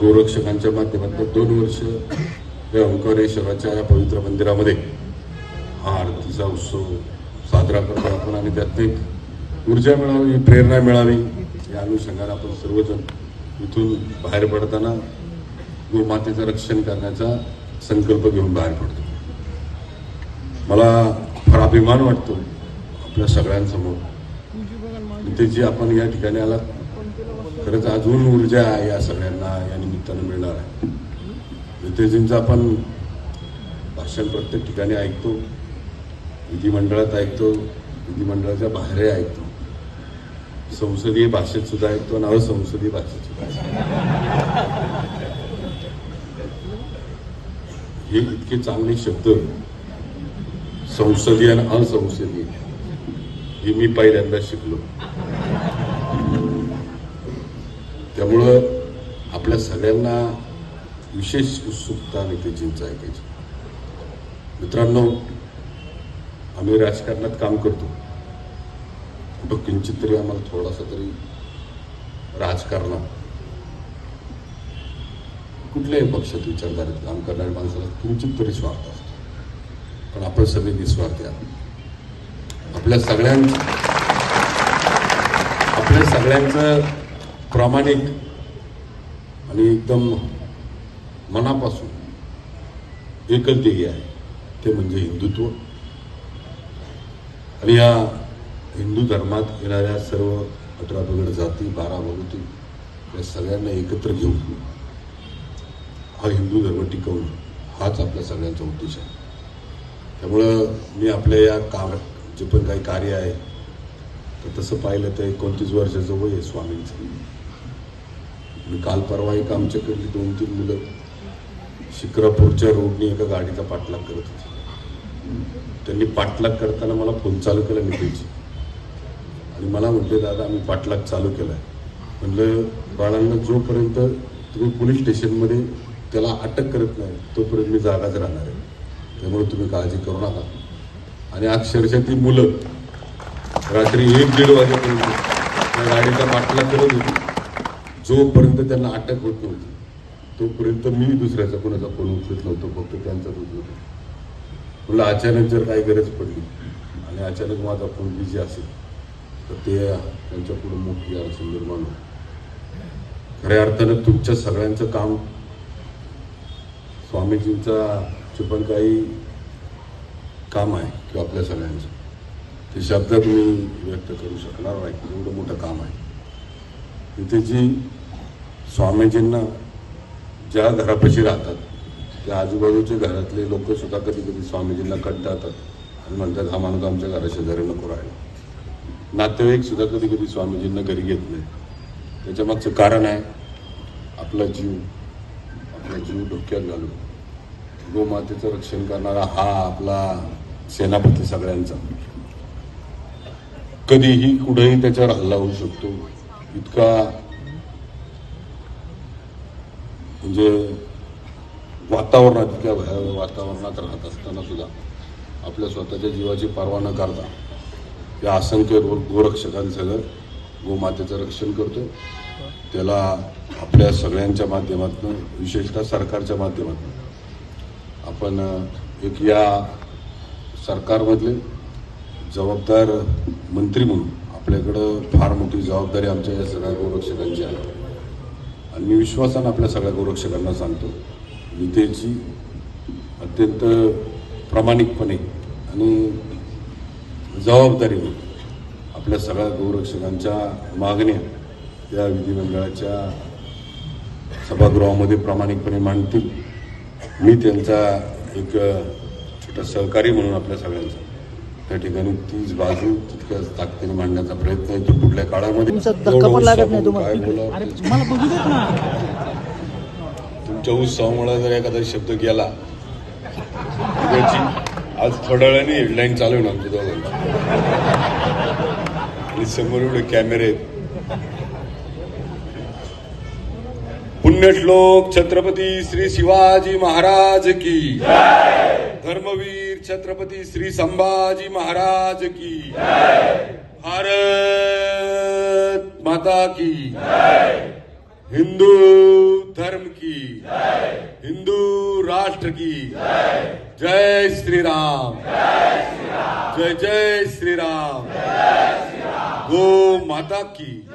गोरक्षकांच्या माध्यमातून दोन वर्ष या ओंकारेश्वराच्या या पवित्र मंदिरामध्ये हा आरतीचा उत्सव साजरा करतो आपण आणि त्यात एक ऊर्जा मिळावी प्रेरणा मिळावी या अनुषंगाने आपण सर्वजण इथून बाहेर पडताना गोमातेचं रक्षण करण्याचा संकल्प घेऊन बाहेर पडतो. मला फार अभिमान वाटतो आपल्या सगळ्यांसमोर. त्याची जी आपण या ठिकाणी आला खरंच अजून ऊर्जा आहे या सगळ्यांना या निमित्तानं मिळणार आहे. नितेजींचं आपण भाषण प्रत्येक ठिकाणी ऐकतो विधिमंडळात ऐकतो विधिमंडळाच्या बाहेरही ऐकतो. संसदीय भाषेत सुद्धा ऐकतो आणि असंसदीय भाषेत सुद्धा हे इतके चांगले शब्द संसदीय आणि असंसदीय हे मी पहिल्यांदा शिकलो. त्यामुळं आपल्या सगळ्यांना विशेष उत्सुकता नेतेजींचं ऐकायची. मित्रांनो आम्ही राजकारणात काम करतो. कुठं किंचित तरी आम्हाला थोडासा तरी राजकारणात कुठल्याही पक्षात विचारधारेत काम करणाऱ्या माणसाला किंचित तरी स्वार्थ असतो. पण आपण सगळे निस्वार्थी आहोत. आपल्या सगळ्यांचं आपल्या सगळ्यांचं प्रामाणिक आणि एकदम मनापासून एकच ध्येय आहे. ते म्हणजे हिंदुत्व. आणि या हिंदू धर्मात येणाऱ्या सर्व अठरा पगड जाती बारा भगवती या सगळ्यांना एकत्र घेऊन हा हिंदू धर्म टिकवणं हाच आपल्या सगळ्यांचा उद्देश आहे. त्यामुळं मी आपल्या या काम जे पण काही कार्य आहे तर तसं पाहिलं तर एकोणतीस वर्षाचं वय आहे स्वामींचं. मी काल परवा एक आमच्याकडली दोन तीन मुलं शिक्रापूरच्या रोडनी एका गाडीचा पाठलाग करत होती. त्यांनी पाठलाग करताना मला फोन चालू केला निघायची आणि मला म्हटले दादा आम्ही पाठलाग चालू केलाय. म्हणलं बाळांना जोपर्यंत तुम्ही पोलीस स्टेशनमध्ये त्याला अटक करत नाही तोपर्यंत मी जागाच राहणार आहे. त्यामुळे तुम्ही काळजी करू नका. आणि अक्षरशः ती मुलं रात्री एक दीड वाजेपर्यंत त्या गाडीचा पाठलाग करत होती. जोपर्यंत त्यांना अटक होत नव्हती तोपर्यंत मी दुसऱ्याचा कोणाचा फोन उचलत नव्हतो फक्त त्यांचाच उचलत होतो. म्हणलं अचानक जर काही गरज पडली आणि अचानक माझा फोन बिझी असेल तर ते त्यांच्या पुढे मोठी अडचण निर्माण होईल. खऱ्या अर्थानं तुमच्या सगळ्यांचं काम स्वामीजींचा जे पण काही काम आहे किंवा आपल्या सगळ्यांचं. ते शब्दात मी व्यक्त करू शकणार नाही एवढं मोठं काम आहे. तिथे जी स्वामीजींना ज्या घरापाशी राहतात त्या आजूबाजूच्या घरातले लोक सुद्धा कधी कधी स्वामीजींना कंटाळतात आणि म्हणतात हा माणूस आमच्या घराशेजारी नको राहिला नातेवाईक सुद्धा कधी कधी स्वामीजींना घरी घेत नाही त्याच्या मागचं कारण आहे आपला जीव आपला जीव डोक्यात घालून. गोमातेचं रक्षण करणारा हा आपला सेनापती सगळ्यांचा. कधीही कुठेही त्याच्यावर हल्ला होऊ शकतो. इतका म्हणजे वातावरणात इतक्या भयावह वातावरणात राहत असताना सुद्धा आपल्या स्वतःच्या जीवाची पर्वा न करता या असंख्य गो गोरक्षकांसह गोमातेचं रक्षण करतो त्याला आपल्या सगळ्यांच्या माध्यमातून विशेषतः सरकारच्या माध्यमातून आपण एक या सरकारमधले जबाबदार मंत्री म्हणून आपल्याकडं फार मोठी जबाबदारी आमच्या या सगळ्या गोरक्षकांची आहे. आणि मी विश्वासानं आपल्या सगळ्या गोरक्षकांना सांगतो नितेची अत्यंत प्रामाणिकपणे आणि जबाबदारीने आपल्या सगळ्या गोरक्षकांच्या मागण्या या विधिमंडळाच्या सभागृहामध्ये प्रामाणिकपणे मांडतील. मी त्यांचा एक छोटा सहकारी म्हणून आपल्या सगळ्यांचा त्या ठिकाणी तीच बाजू तितक्याच ताकदीने मांडण्याचा प्रयत्न आहे. तो पुढल्या काळामध्ये तुमचा धक्का एवढं पण लागत उत्साह नाही बघून काय तुम्हाला बोलावं अरे तेच. मला बघू देत ना. तुमच्या उत्साहामुळे जर एखादा शब्द गेला त्याची आज थोड्या वेळाने हेडलाईन चालू आहे ना आमच्या दोघांची. आणि समोर एवढे कॅमेरे आहेत. पुण्यश्लोक छत्रपती श्री शिवाजी महाराज की. धर्मवीर छत्रपति श्री संभाजी महाराज की। भारत माता की। हिंदू धर्म की। हिंदू राष्ट्र की। जय श्री राम जय जय श्री राम गो माता की।